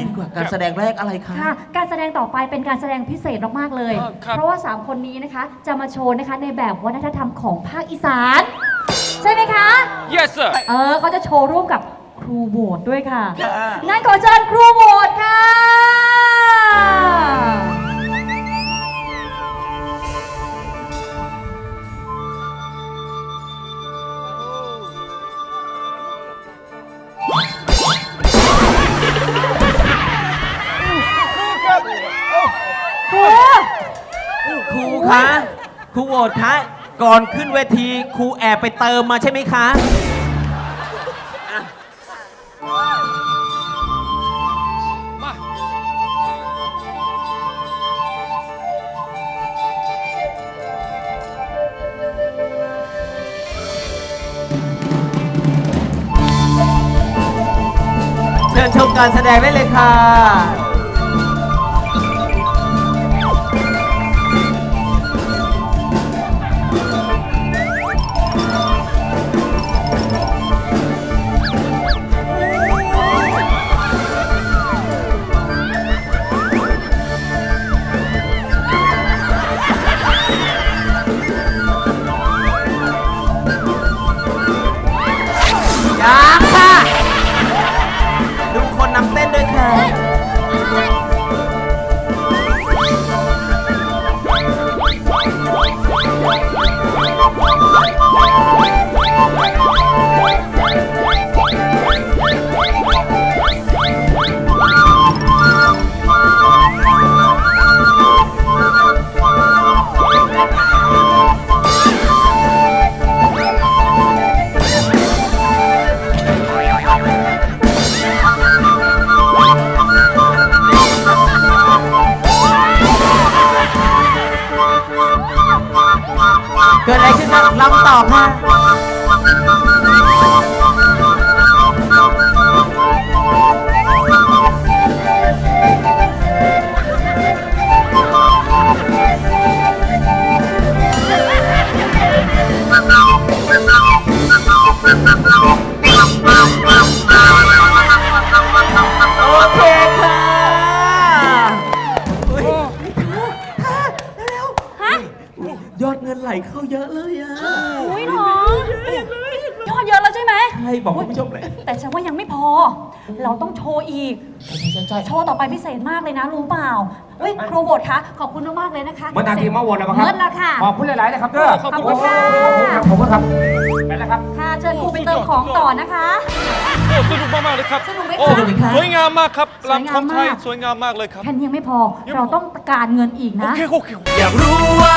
ยิ่งกว่าการแสดงแรกอะไรคะ ค่ะ การแสดงต่อไปเป็นการแสดงพิเศษมากๆเลยอ่าครับ เพราะว่า 3 คนนี้นะคะ จะมาโชว์นะคะในแบบวัฒนธรรมของภาคอีสาน ใช่ไหมคะ yes sir เออเขาจะโชว์ร่วมกับครูโบสด้วยค่ะค่ะงั้นขอเชิญครูโบสค่ะ ครูคะครูโหวตคะก่อนขึ้นเวทีครูแอบไปเติมมาใช่ไหมคะมา เชิญชมการแสดงได้เลยค่ะำ เกิดอะไรขึ้นครับลำตอบฮะ ยอดเงินไหลเข้าเยอะเลยอะอุ้ยหนอยอดเยอะแล้วใช่ไหมใช่บอกคุณผู้ชมเลยแต่ฉันว่ายังไม่พอ เราต้องโชว์อีกโชว์ต่อไปพิเศษมากเลยนะรู้เปล่าเฮ้ยครูโบทคะขอบคุณมากๆเลยนะคะเมื่อนาทีมาวนแล้วมั้งครับเมื่อแล้วค่ะ ขอบคุณหลายๆนะครับเด้อขอบคุณขอบคุณค่ะขอบคุณครับไปแล้วครับค่ะเชิญครูไปเติมของต่อนะคะโอ้สนุกมากๆเลยครับสนุกไหมคะโอ้สนุกไหมคะสวยงามมากครับสวยงามลำของไทยมากสวยงามมากเลยครับแค่นี้ยังไม่พอเราต้องการเงินอีกโอนะเคโอเคอยากรู้ว่า